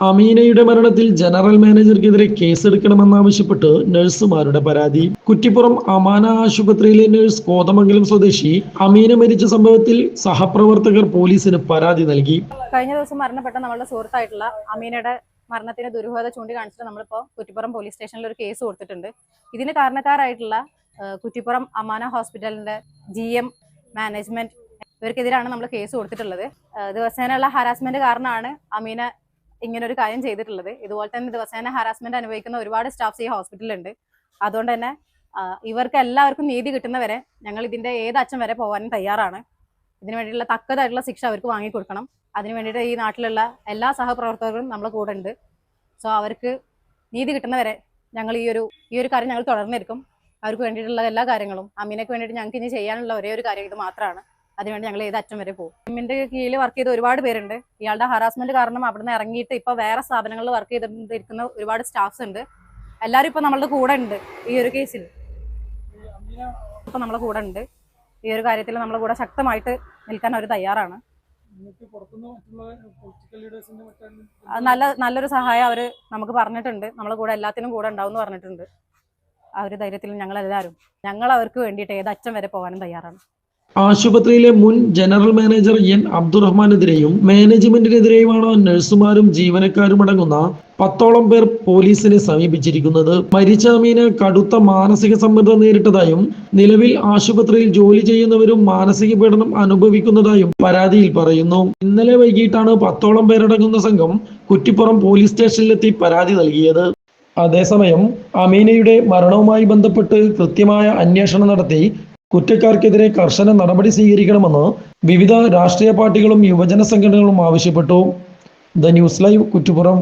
അമീനയുടെ മരണത്തിൽ ജനറൽ മാനേജർക്കെതിരെ കേസെടുക്കണമെന്നാവശ്യപ്പെട്ട് നഴ്സുമാരുടെ പരാതി. കുറ്റിപ്പുറം അമാന ആശുപത്രിയിലെ നഴ്സ് കോതമംഗലം സ്വദേശി അമീന മരിച്ച സംഭവത്തിൽ സഹപ്രവർത്തകർ പോലീസിന് പരാതി നൽകി. കഴിഞ്ഞ ദിവസം മരണപ്പെട്ട നമ്മളുടെ സുഹൃത്തായിട്ടുള്ള അമീനയുടെ മരണത്തിന് ദുരൂഹത ചൂണ്ടിക്കാണിച്ചിട്ട് നമ്മളിപ്പോൾ കുറ്റിപ്പുറം പോലീസ് സ്റ്റേഷനിൽ ഒരു കേസ് കൊടുത്തിട്ടുണ്ട്. ഇതിന് കാരണക്കാരായിട്ടുള്ള കുറ്റിപ്പുറം അമാന ഹോസ്പിറ്റലിന്റെ ജി എം മാനേജ്മെന്റ് ഇവർക്കെതിരാണ് നമ്മൾ കേസ് കൊടുത്തിട്ടുള്ളത്. ദിവസേനയുള്ള ഹറാസ്മെന്റ് കാരണമാണ് അമീന ഇങ്ങനെ ഒരു കാര്യം ചെയ്തിട്ടുള്ളത്. ഇതുപോലെ തന്നെ ദിവസേന ഹറാസ്മെന്റ് അനുഭവിക്കുന്ന ഒരുപാട് സ്റ്റാഫ്സ് ഈ ഹോസ്പിറ്റലുണ്ട് അതുകൊണ്ട് തന്നെ ഇവർക്ക് എല്ലാവർക്കും നീതി കിട്ടുന്നവരെ ഞങ്ങൾ ഇതിന്റെ ഏത് അച്ഛൻ വരെ പോകാനും തയ്യാറാണ്. ഇതിനു വേണ്ടിയിട്ടുള്ള തക്കതായിട്ടുള്ള ശിക്ഷ അവർക്ക് വാങ്ങിക്കൊടുക്കണം അതിനു വേണ്ടിയിട്ട് ഈ നാട്ടിലുള്ള എല്ലാ സഹപ്രവർത്തകരും നമ്മളെ കൂടെ ഉണ്ട്. സോ അവർക്ക് നീതി കിട്ടുന്നവരെ ഞങ്ങൾ ഈ ഒരു ഈ ഒരു കാര്യം ഞങ്ങൾ തുടർന്നിരിക്കും. അവർക്ക് വേണ്ടിയിട്ടുള്ള എല്ലാ കാര്യങ്ങളും അമ്മീനക്ക് വേണ്ടിയിട്ട് ഞങ്ങൾക്ക് ഇനി ചെയ്യാനുള്ള ഒരേ ഒരു കാര്യം ഇത് മാത്രമാണ്. അതിനുവേണ്ടി ഞങ്ങൾ ഏത് അറ്റം വരെ പോകും. എമ്മിന്റെ കീഴിൽ വർക്ക് ചെയ്ത ഒരുപാട് പേരുണ്ട്. ഇയാളുടെ ഹറാസ്മെന്റ് കാരണം അവിടുന്ന് ഇറങ്ങിയിട്ട് ഇപ്പൊ വേറെ സ്ഥാപനങ്ങളിൽ വർക്ക് ചെയ്തിരിക്കുന്ന ഒരുപാട് സ്റ്റാഫ്സ് ഉണ്ട്. എല്ലാരും ഇപ്പൊ നമ്മളുടെ കൂടെ ഉണ്ട് ഈ ഒരു കേസിൽ ഇപ്പൊ നമ്മളെ കൂടെ ഉണ്ട്. ഈ ഒരു കാര്യത്തിൽ നമ്മളെ കൂടെ ശക്തമായിട്ട് നിൽക്കാൻ അവർ തയ്യാറാണ്. നല്ല നല്ലൊരു സഹായം അവർ നമുക്ക് പറഞ്ഞിട്ടുണ്ട്. നമ്മളെ കൂടെ എല്ലാത്തിനും കൂടെ ഉണ്ടാവും എന്ന് പറഞ്ഞിട്ടുണ്ട്. ആ ഒരു ധൈര്യത്തിൽ ഞങ്ങൾ എല്ലാവരും ഞങ്ങൾ അവർക്ക് വേണ്ടിയിട്ട് ഏത് അച്ഛൻ വരെ പോകാനും തയ്യാറാണ്. ആശുപത്രിയിലെ മുൻ ജനറൽ മാനേജർ എൻ അബ്ദുറഹ്മാനെതിരെയും മാനേജ്മെന്റിനെതിരെയുമാണ് നഴ്സുമാരും ജീവനക്കാരും അടങ്ങുന്ന പത്തോളം പേർ പോലീസിനെ സമീപിച്ചിരിക്കുന്നത്. മരിച്ച അമീന് കടുത്ത മാനസിക സമ്മർദ്ദം നേരിട്ടതായും നിലവിൽ ആശുപത്രിയിൽ ജോലി ചെയ്യുന്നവരും മാനസിക പീഡനം അനുഭവിക്കുന്നതായും പരാതിയിൽ പറയുന്നു. ഇന്നലെ വൈകിട്ടാണ് പത്തോളം പേരടങ്ങുന്ന സംഘം കുറ്റിപ്പുറം പോലീസ് സ്റ്റേഷനിലെത്തി പരാതി നൽകിയത്. അതേസമയം അമീനയുടെ മരണവുമായി ബന്ധപ്പെട്ട് കൃത്യമായ അന്വേഷണം നടത്തി കുറ്റക്കാർക്കെതിരെ കർശന നടപടി സ്വീകരിക്കണമെന്ന് വിവിധ രാഷ്ട്രീയ പാർട്ടികളും യുവജന സംഘടനകളും ആവശ്യപ്പെട്ടു. The news live Kuttippuram.